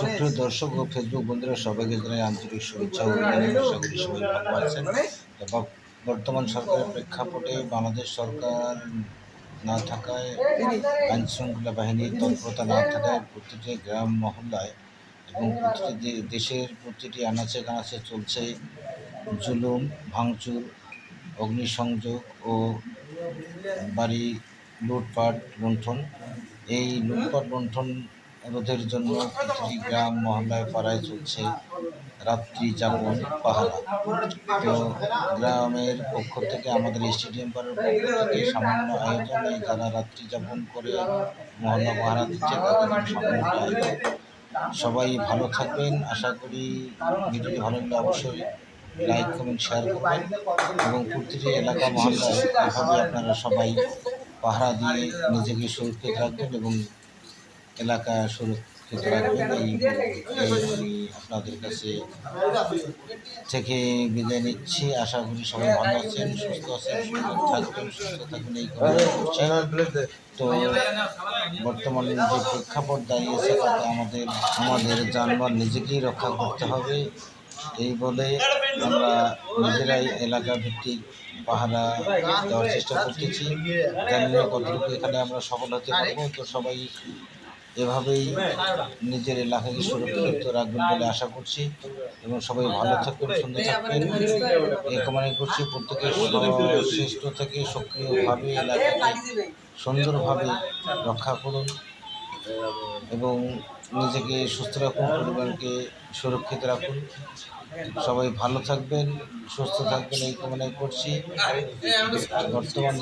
সুপ্রিয় দর্শক ও ফেসবুক বন্ধুরা সবাইকে জানাই আন্তরিক শুভেচ্ছা ও অভিনন্দন। সবাই ভালো আছেন। বর্তমান সরকারের প্রেক্ষাপটে বাংলাদেশ সরকার না থাকায় আইন শৃঙ্খলা বাহিনীর তৎপরতা না থাকায় প্রতিটি গ্রাম, মহল্লায় এবং প্রতিটি দেশের প্রতিটি আনাচে কানাচে চলছে জুলুম, ভাঙচুর, অগ্নিসংযোগ ও বাড়ি লুটপাট লুণ্ঠন এই লুটপাট লুণ্ঠন রোধের জন্য প্রতিটি গ্রাম, মহল্লায় পাড়ায় চলছে রাত্রি যাপন পাহারা। তো গ্রামের পক্ষ থেকে আমাদের স্টেডিয়াম পাড়ার পক্ষ থেকে সামান্য আয়োজনে যারা রাত্রি যাপন করে মহল্লা পাহারা দিচ্ছে আয়োজন সবাই ভালো থাকবেন। আশা করি ভিডিওটি ভালো লাগলে অবশ্যই লাইক, কমেন্ট, শেয়ার করবেন এবং প্রতিটি এলাকা, মহল্লায় এভাবে আপনারা সবাই পাহারা দিয়ে নিজেকে সুরক্ষিত রাখবেন এবং এলাকা সুরক্ষিত রাখবেন। এই আপনাদের কাছে থেকে বিদায় নিচ্ছি। আশা করি সবাই ভালো আছেন, সুস্থ আছেন থাকবেন, সুস্থ থাকবেন, এই তো বর্তমানে যে প্রেক্ষাপট দাঁড়িয়েছে তাতে আমাদের আমাদের যানবাহন নিজেকেই রক্ষা করতে হবে। এই বলে আমরা নিজেরাই এলাকা ভিত্তিক পাহারা দেওয়ার চেষ্টা করতেছি। জানি কতটুকু এখানে আমরা সফল হতে পারব তো সবাই এভাবেই নিজের এলাকাকে সুরক্ষিত রাখবেন বলে আশা করছি এবং সবাই ভালো থাকবেন সুন্দর থাকবেন এই কামনা করছি প্রত্যেকে শ্রেষ্ঠ থেকে সক্রিয়ভাবে এলাকাকে সুন্দরভাবে রক্ষা করুন এবং নিজেকে সুস্থ রাখুন, পরিবারকে সুরক্ষিত রাখুন। সবাই ভালো থাকবেন, সুস্থ থাকবেন, এই কামনা করছি। বর্তমান